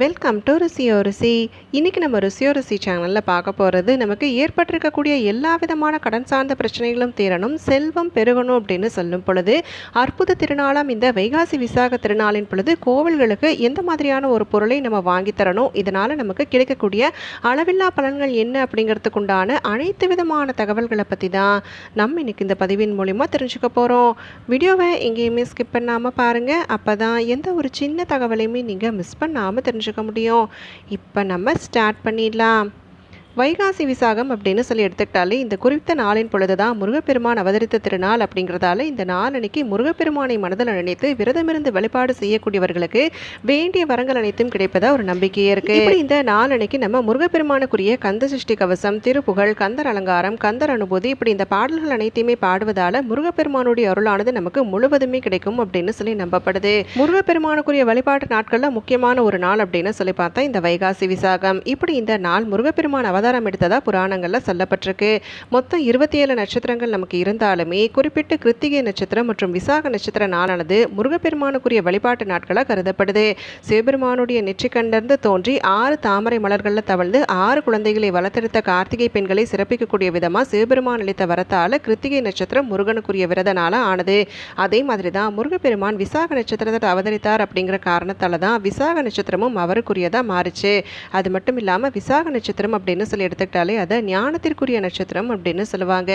Welcome to ருசியோ ருசி இன்றைக்கி நம்ம ருசியோ ருசி சேனலில் பார்க்க போகிறது நமக்கு ஏற்பட்டிருக்கக்கூடிய எல்லா விதமான கடன் சார்ந்த பிரச்சனைகளும் தீரணும் செல்வம் பெருகணும் அப்படின்னு சொல்லும் பொழுது அற்புத திருநாளாம் இந்த வைகாசி விசாக திருநாளின் பொழுது கோவில்களுக்கு எந்த மாதிரியான ஒரு பொருளை நம்ம வாங்கி தரணும் இதனால் நமக்கு கிடைக்கக்கூடிய அளவில்லா பலன்கள் என்ன அப்படிங்கிறதுக்கு உண்டான அனைத்து விதமான தகவல்களை பற்றி தான் நம்ம இன்றைக்கி இந்த பதிவின் மூலிமா தெரிஞ்சுக்க போகிறோம் வீடியோவை எங்கேயுமே ஸ்கிப் பண்ணாமல் பாருங்கள் அப்போ தான் எந்த ஒரு சின்ன தகவலையுமே நீங்கள் மிஸ் பண்ணாமல் தெரிஞ்சுக்க முடியும். இப்போ நம்ம ஸ்டார்ட் பண்ணிடலாம். வைகாசி விசாகம் அப்படின்னு சொல்லி எடுத்துக்கிட்டாலே இந்த குறித்த நாளின் பொழுது தான் முருகப்பெருமான் அவதரித்த திருநாள் அப்படிங்கிறதால இந்த நாள் அன்னைக்கு முருகப்பெருமானை மனதில் நினைத்து விரதமிருந்து வழிபாடு செய்யக்கூடியவர்களுக்கு வேண்டிய வரங்கள் அனைத்தும் கிடைப்பதா ஒரு நம்பிக்கையே இருக்கு. இப்படி இந்த நாள் அன்னைக்கு நம்ம முருகப்பெருமானுக்குரிய கந்த சஷ்டி கவசம் திருப்புகழ் கந்தர் அலங்காரம் கந்தர் அனுபூதி இப்படி இந்த பாடல்கள் அனைத்தையுமே பாடுவதால முருகப்பெருமானுடைய அருளானது நமக்கு முழுவதுமே கிடைக்கும் அப்படின்னு சொல்லி நம்பப்படுது. முருகப்பெருமானுக்குரிய வழிபாட்டு நாட்கள்ல முக்கியமான ஒரு நாள் அப்படின்னு சொல்லி பார்த்தா இந்த வைகாசி விசாகம். இப்படி இந்த நாள் முருகப்பெருமான் அவதாரம் எடுத்ததாக புராணங்களில் சொல்லப்பட்டிருக்கு. மொத்தம் இருபத்தி ஏழு நட்சத்திரங்கள் நமக்கு இருந்தாலுமே குறிப்பிட்ட கிருத்திகை நட்சத்திரம் மற்றும் விசாக நட்சத்திர நாளானது முருகப்பெருமானுக்குரிய வழிபாட்டு நாட்களாக கருதப்படுது. சிவபெருமானுடைய நெற்றிக்கண்டர்ந்து தோன்றி ஆறு தாமரை மலர்களில் தவழ்ந்து ஆறு குழந்தைகளை வளர்த்தெடுத்த கார்த்திகை பெண்களை சிறப்பிக்கக்கூடிய விதமாக சிவபெருமான் அளித்த வரத்தால் கிருத்திகை நட்சத்திரம் முருகனுக்குரிய விரத நாளாக ஆனது. அதே மாதிரி தான் முருகப்பெருமான் விசாக நட்சத்திரத்தை அவதரித்தார் அப்படிங்கிற காரணத்தால் தான் விசாக நட்சத்திரமும் அவருக்குரியதாக மாறுச்சு. அது மட்டும் இல்லாமல் விசாக நட்சத்திரம் அப்படின்னு சொல்லி எடுத்துக்கிட்டாலே அதை ஞானத்திற்குரிய நட்சத்திரம் அப்படின்னு சொல்லுவாங்க.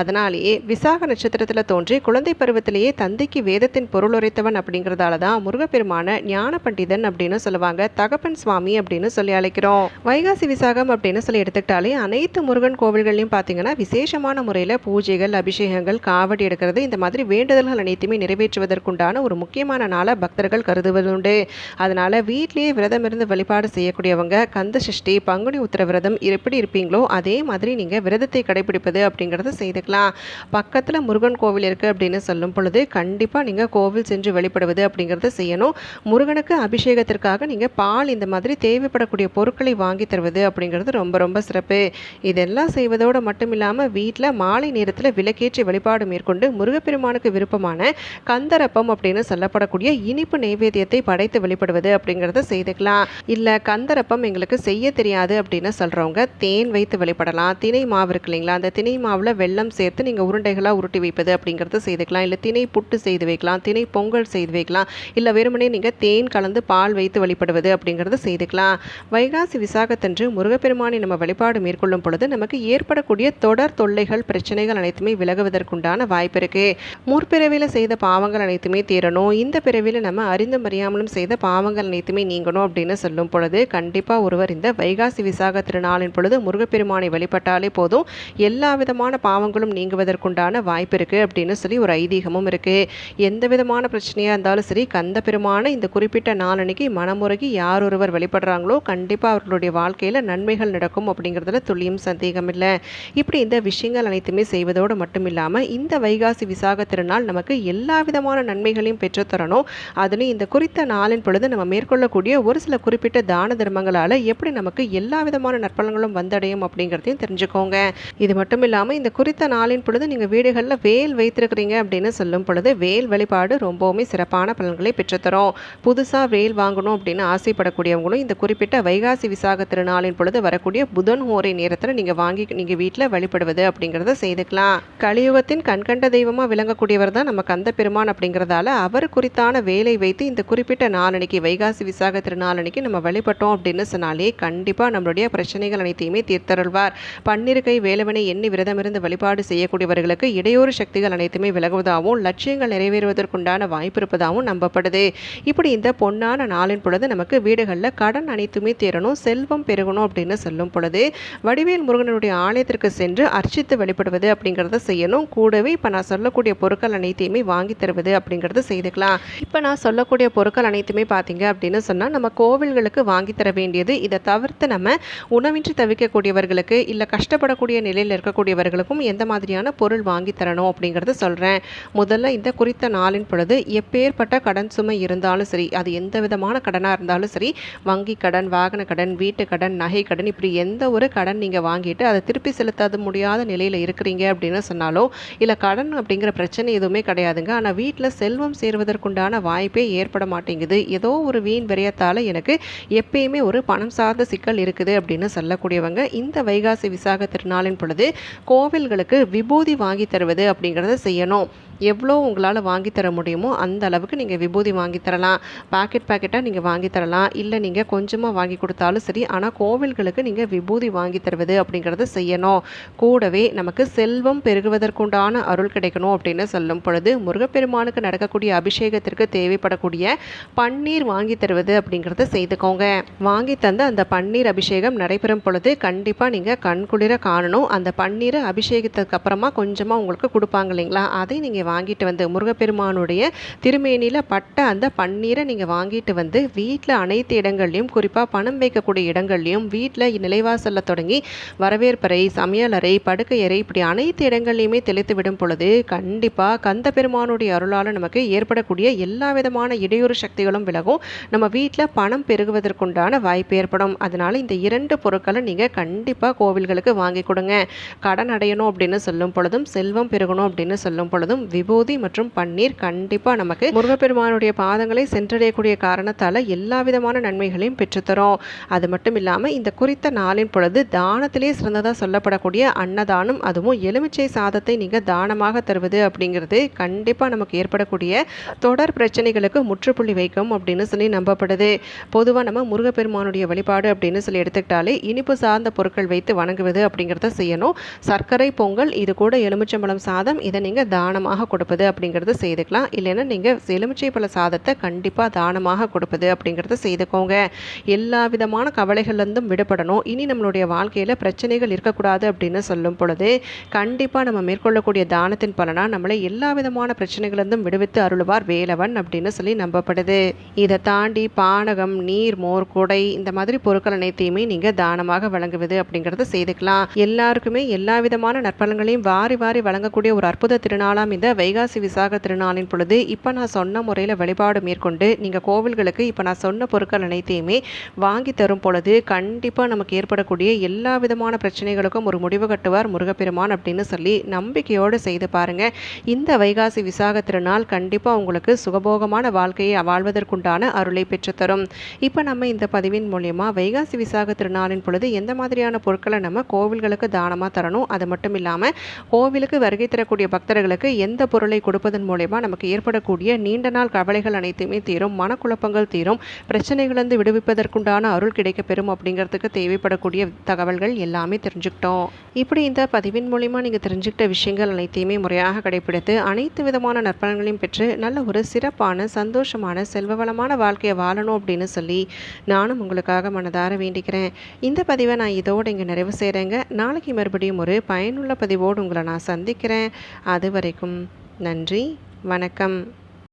அதனாலேயே விசாக நட்சத்திரத்தில் தோன்றி குழந்தை பருவத்திலேயே தந்தைக்கு வேதத்தின் பொருள் உரைத்தவன் அப்படிங்கிறதால தான் முருகப்பெருமான ஞான பண்டிதன் அப்படின்னு சொல்லுவாங்க. தகப்பன் சுவாமி அப்படின்னு சொல்லி அழைக்கிறோம். வைகாசி விசாகம் அப்படின்னு சொல்லி எடுத்துக்கிட்டாலே அனைத்து முருகன் கோவில்கள்லையும் பார்த்தீங்கன்னா விசேஷமான முறையில் பூஜைகள் அபிஷேகங்கள் காவடி எடுக்கிறது இந்த மாதிரி வேண்டுதல்கள் அனைத்துமே நிறைவேற்றுவதற்குண்டான ஒரு முக்கியமான நாளாக பக்தர்கள் கருதுவதுண்டு. அதனால வீட்டிலேயே விரதம் இருந்து வழிபாடு செய்யக்கூடியவங்க கந்த சஷ்டி பங்குனி உத்திர விரதம் எப்படி இருப்பீங்களோ அதே மாதிரி நீங்கள் விரதத்தை கடைபிடிப்பது அப்படிங்கிறத செய்துக்கலாம். பக்கத்தில் முருகன் கோவில் இருக்குது அப்படின்னு சொல்லும் பொழுது கண்டிப்பாக நீங்கள் கோவில் சென்று வெளிப்படுவது அப்படிங்கிறத செய்யணும். முருகனுக்கு அபிஷேகத்திற்காக நீங்கள் பால் இந்த மாதிரி தேவைப்படக்கூடிய பொருட்களை வாங்கி தருவது அப்படிங்கிறது ரொம்ப ரொம்ப சிறப்பு. இதெல்லாம் செய்வதோடு மட்டும் இல்லாமல் வீட்டில் மாலை நேரத்தில் விளக்கேற்றி வழிபாடு மேற்கொண்டு முருகப்பெருமானுக்கு விருப்பமான கந்தரப்பம் அப்படின்னு சொல்லப்படக்கூடிய இனிப்பு நைவேத்தியத்தை படைத்து வெளிப்படுவது அப்படிங்கிறத செய்துக்கலாம். இல்லை கந்தரப்பம் எங்களுக்கு செய்ய தெரியாது அப்படின்னு சொல்கிறவங்க தேன் வைத்து வழிபடலாம் திணை மாவு இருக்கு இல்லைங்களா? அந்த திணை மாவில் வெள்ளம் சேர்த்து நீங்கள் உருண்டைகளாக உருட்டி வைப்பது அப்படிங்கிறத செய்துக்கலாம் இல்லை திணை புட்டு செய்து வைக்கலாம். திணை பொங்கல் செய்து வைக்கலாம். இல்லை வெறுமனே நீங்கள் தேன் கலந்து பால் வைத்து வழிபடுவது அப்படிங்கிறத செய்துக்கலாம் வைகாசி விசாகத்தன்று முருகப்பெருமானை நம்ம வழிபாடு மேற்கொள்ளும் பொழுது நமக்கு ஏற்படக்கூடிய தொடர் தொல்லைகள் பிரச்சனைகள் அனைத்துமே விலகுவதற்குண்டான வாய்ப்பு இருக்கு. முற்பிறவியில் செய்த பாவங்கள் அனைத்துமே தீரணும். இந்த பிறவியில் நம்ம அறிந்தும் அறியாமலும் செய்த பாவங்கள் அனைத்துமே நீங்கணும் அப்படின்னு சொல்லும் பொழுது கண்டிப்பாக ஒருவர் இந்த வைகாசி விசாக திருநாளின் பொழுது முருகப்பெருமானை வழிபட்டாலே போதும். எல்லா விதமான பாவங்களும் நீங்குவதற்குண்டான வாய்ப்பு இருக்கு அப்படின்னு சொல்லி ஒரு ஐதீகமும் இருக்கு. எந்த விதமான பிரச்சனையாக இருந்தாலும் சரி கந்த பெருமானை இந்த குறிப்பிட்ட நாளனைக்கு மனமுருகி யார் ஒருவர் வழிபடுறாங்களோ கண்டிப்பாக அவர்களுடைய வாழ்க்கையில் நன்மைகள் நடக்கும் அப்படிங்கிறதுல துளியும் சந்தேகம் இல்லை. இப்படி இந்த விஷயங்கள் அனைத்துமே செய்வதோடு மட்டும் இல்லாமல் இந்த வைகாசி விசாக திருநாள் நமக்கு எல்லா விதமான நன்மைகளையும் பெற்றுத்தரணும் அதுலேயும் இந்த குறித்த நாளின் பொழுது நம்ம மேற்கொள்ளக்கூடிய ஒரு சில குறிப்பிட்ட தான தர்மங்களால் எப்படி நமக்கு எல்லா விதமான நற்பலன்களும் வந்தடையும் அப்படிங்கிறதையும் தெரிஞ்சுக்கோங்க. இது மட்டும் இல்லாமல் இந்த குறித்த நாளின் பொழுது நீங்கள் வீடுகளில் வேல் வைத்திருக்கிறீங்க அப்படின்னு சொல்லும் பொழுது வேல் வழிபாடு ரொம்பவுமே சிறப்பான பலன்களை பெற்றுத்தரும். புதுசாக வேல் வாங்கணும் அப்படின்னு ஆசைப்படக்கூடியவங்களும் இந்த குறிப்பிட்ட வைகாசி விசாக திருநாளின் பொழுது வரக்கூடிய புதன் ஓரை நேரத்தில் நீங்கள் வாங்கி நீங்கள் வீட்டில் வழிபடுவது அப்படிங்கிறத செய்துக்கலாம். கலியுகத்தின் கண்கண்ட தெய்வமாக விளங்கக்கூடியவர் தான் நம்ம கந்த பெருமான் அப்படிங்கிறதால அவர் குறித்தான வேலை வைத்து இந்த குறிப்பிட்ட நாளன்னைக்கு வைகாசி விசாக திருநாளன்னைக்கு நம்ம வழிபட்டோம் அப்படின்னு சொன்னாலே கண்டிப்பாக நம்மளுடைய பிரச்சனைகள் அனைத்தையுமே தீர்த்தருள்வார். பன்னிருக்கை வேலவனை எண்ணி விரதமிருந்து வழிபாடு செய்யக்கூடியவர்களுக்கு இடையூறு சக்திகள் அனைத்துமே விலகுவதாகவும் லட்சியங்கள் நிறைவேறுவதற்குண்டான வாய்ப்பு இருப்பதாகவும் நம்பப்படுது. இப்படி இந்த பொன்னான நாளின் பொழுது நமக்கு வீடுகளில் கடன் அனைத்துமே தீரணும் செல்வம் பெருகணும் அப்படின்னு சொல்லும் பொழுது வடிவேல் முருகனுடைய ஆலயத்திற்கு சென்று அர்ச்சித்து வழிபடுவது அப்படிங்கிறத செய்யணும். கூடவே இப்போ நான் சொல்லக்கூடிய பொருட்கள் அனைத்தையுமே வாங்கி தருவது அப்படிங்கிறத செய்துக்கலாம். இப்போ நான் சொல்லக்கூடிய பொருட்கள் அனைத்துமே பார்த்தீங்க அப்படின்னு சொன்னால் நம்ம கோவில்களுக்கு வாங்கி தர வேண்டியது இதை தவிர்த்து நம்ம உணவின்றி தவிக்கக்கூடியவர்களுக்கு இல்லை கஷ்டப்படக்கூடிய நிலையில் இருக்கக்கூடியவர்களுக்கும் எந்த மாதிரியான பொருள் வாங்கி தரணும் அப்படிங்கிறத சொல்கிறேன் முதல்ல இந்த குறித்த நாளின் பொழுது எப்பேற்பட்ட கடன் சுமை இருந்தாலும் சரி அது எந்த விதமான கடனாக இருந்தாலும் சரி வங்கி கடன் வாகன கடன் வீட்டு கடன் நகை கடன் இப்படி எந்த ஒரு கடன் நீங்கள் வாங்கிட்டு அதை திருப்பி செலுத்தாத முடியாத நிலையில் இருக்கிறீங்க அப்படின்னு சொன்னாலோ இல்லை கடன் அப்படிங்கிற பிரச்சனை எதுவுமே கிடையாதுங்க. ஆனால் வீட்டில் செல்வம் சேர்வதற்குண்டான வாய்ப்பே ஏற்பட மாட்டேங்குது. ஏதோ ஒரு வீண் விரயத்தால் எனக்கு எப்பயுமே ஒரு பணம் சார்ந்த சிக்கல் இருக்குது அப்படின்னு சொல்லக்கூடிய சொல்லக்கூடியவங்க இந்த வைகாசி விசாக திருநாளின் பொழுது கோவில்களுக்கு விபூதி வாங்கி தருவது அப்படிங்கிறத செய்யணும். எவ்வளோ உங்களால் வாங்கி தர முடியுமோ அந்த அளவுக்கு நீங்கள் விபூதி வாங்கி தரலாம். பாக்கெட் பாக்கெட்டாக நீங்கள் வாங்கி தரலாம். இல்லை நீங்கள் கொஞ்சமாக வாங்கி கொடுத்தாலும் சரி ஆனால் கோவில்களுக்கு நீங்கள் விபூதி வாங்கி தருவது அப்படிங்கிறத செய்யணும். கூடவே நமக்கு செல்வம் பெருகுவதற்குண்டான அருள் கிடைக்கணும் அப்படின்னு சொல்லும் பொழுது முருகப்பெருமானுக்கு நடக்கக்கூடிய அபிஷேகத்திற்கு தேவைப்படக்கூடிய பன்னீர் வாங்கி தருவது அப்படிங்கிறத செய்துக்கோங்க. வாங்கி தந்த அந்த பன்னீர் அபிஷேகம் நடைபெறும் பொழுது கண்டிப்பாக நீங்கள் கண்குளிர காணணும். அந்த பன்னீரை அபிஷேகத்துக்கு அப்புறமா கொஞ்சமாக உங்களுக்கு கொடுப்பாங்க இல்லைங்களா? அதை நீங்கள் வாங்கிட்டு வந்து முருகப்பெருமானுடைய திருமேனியில் பட்ட அந்த பன்னீரை நீங்கள் வாங்கிட்டு வந்து வீட்டில் அனைத்து இடங்கள்லையும் குறிப்பாக பணம் வைக்கக்கூடிய இடங்கள்லையும் வீட்டில் நிலைவாசலில் தொடங்கி வரவேற்பறை சமையலறை படுக்கையறை இப்படி அனைத்து இடங்கள்லையுமே தெளித்து விடும் பொழுது கண்டிப்பாக கந்த பெருமானுடைய அருளால் நமக்கு ஏற்படக்கூடிய எல்லா விதமான இடையூறு சக்திகளும் விலகும். நம்ம வீட்டில் பணம் பெருகுவதற்குண்டான வாய்ப்பு ஏற்படும். அதனால் இந்த இரண்டு பொருட்களை நீங்கள் கண்டிப்பாக கோவில்களுக்கு வாங்கி கொடுங்க. கடன் அடையணும் அப்படின்னு சொல்லும் பொழுதும் செல்வம் பெருகணும் அப்படின்னு சொல்லும் பொழுதும் விபூதி மற்றும் பன்னீர் கண்டிப்பாக நமக்கு முருகப்பெருமானுடைய பாதங்களை சென்றடையக்கூடிய காரணத்தால் எல்லா விதமான நன்மைகளையும் பெற்றுத்தரும். அது மட்டும் இல்லாமல் இந்த குறித்த நாளின் பொழுது தானத்திலே சிறந்ததாக சொல்லப்படக்கூடிய அன்னதானம் அதுவும் எலுமிச்சை சாதத்தை நீங்கள் தானமாக தருவது அப்படிங்கிறது கண்டிப்பாக நமக்கு ஏற்படக்கூடிய தொடர் பிரச்சனைகளுக்கு முற்றுப்புள்ளி வைக்கும் அப்படின்னு சொல்லி நம்பப்படுது. பொதுவாக நம்ம முருகப்பெருமானுடைய வழிபாடு அப்படின்னு சொல்லி எடுத்துக்கிட்டாலே இனிப்பு சார்ந்த பொருட்கள் வைத்து வணங்குவது அப்படிங்கிறத செய்யணும். சர்க்கரை பொங்கல் இது கூட எலுமிச்சம்பழம் சாதம் இதை நீங்கள் தானமாக கொடுப்பது அப்படிங்கிறத செய்துக்கலாம். இல்லைன்னா நீங்கள் எலுமிச்சை பழ சாதத்தை கண்டிப்பாக தானமாக கொடுப்பது அப்படிங்கிறத செய்துக்கோங்க. எல்லா விதமான கவலைகள்லேருந்தும் விடுபடணும். இனி நம்மளுடைய வாழ்க்கையில் பிரச்சனைகள் இருக்கக்கூடாது அப்படின்னு சொல்லும் பொழுது கண்டிப்பாக நம்ம மேற்கொள்ளக்கூடிய தானத்தின் பலனாக நம்மளை எல்லா விதமான பிரச்சனைகளிலிருந்தும் விடுவித்து அருளுவார் வேலவன் அப்படின்னு சொல்லி நம்பப்படுது. இதை தாண்டி பானகம் நீர் மோர் குடை இந்த மாதிரி பொருட்கள் அனைத்தையுமே நீங்கள் தானமாக வழங்குவது அப்படிங்கிறத செய்துக்கலாம். எல்லாருக்குமே எல்லா விதமான நற்பலன்களையும் வாரி வாரி வழங்கக்கூடிய ஒரு அற்புத திருநாளாம் இந்த வைகாசி விசாக திருநாளின் பொழுது இப்போ நான் சொன்ன முறையில் வழிபாடு மேற்கொண்டு நீங்கள் கோவில்களுக்கு இப்போ நான் சொன்ன பொருட்கள் அனைத்தையுமே வாங்கி தரும் பொழுது கண்டிப்பாக நமக்கு ஏற்படக்கூடிய எல்லா விதமான பிரச்சனைகளுக்கும் ஒரு முடிவு கட்டுவார் முருகப்பெருமான் அப்படின்னு சொல்லி நம்பிக்கையோடு செய்து பாருங்க. இந்த வைகாசி விசாக திருநாள் கண்டிப்பாக உங்களுக்கு சுகபோகமான வாழ்க்கையை வாழ்வதற்குண்டான அருளை பெற்றுத்தரும். இப்போ நம்ம இந்த பதிவின் மூலியமாக வைகாசி விசாக திருநாளின் பொழுது எந்த மாதிரியான பொருட்களை நம்ம கோவில்களுக்கு தானமாக தரணும்? அது மட்டும் இல்லாமல் கோவிலுக்கு வருகை தரக்கூடிய பக்தர்களுக்கு எந்த பொருளை கொடுப்பதன் மூலயமா நமக்கு ஏற்படக்கூடிய நீண்ட நாள் கவலைகள் அனைத்துமே தீரும் மனக்குழப்பங்கள் தீரும் பிரச்சனைகளிலிருந்து விடுவிப்பதற்குண்டான அருள் கிடைக்கப்பெறும் அப்படிங்கிறதுக்கு தேவைப்படக்கூடிய தகவல்கள் எல்லாமே தெரிஞ்சுக்கிட்டோம். இப்படி இந்த பதிவின் மூலிமா நீங்கள் தெரிஞ்சுக்கிட்ட விஷயங்கள் அனைத்தையுமே முறையாக கடைபிடித்து அனைத்து விதமான நற்பலன்களையும் பெற்று நல்ல ஒரு சிறப்பான சந்தோஷமான செல்வவளமான வாழ்க்கையை வாழணும் அப்படின்னு சொல்லி நானும் உங்களுக்காக மனதார வேண்டிக்கிறேன். இந்த பதிவை நான் இதோடு இங்கே நிறைவு செய்கிறேங்க நாளைக்கு மறுபடியும் ஒரு பயனுள்ள பதிவோடு உங்களை நான் சந்திக்கிறேன். அது வரைக்கும் நன்றி. வணக்கம்.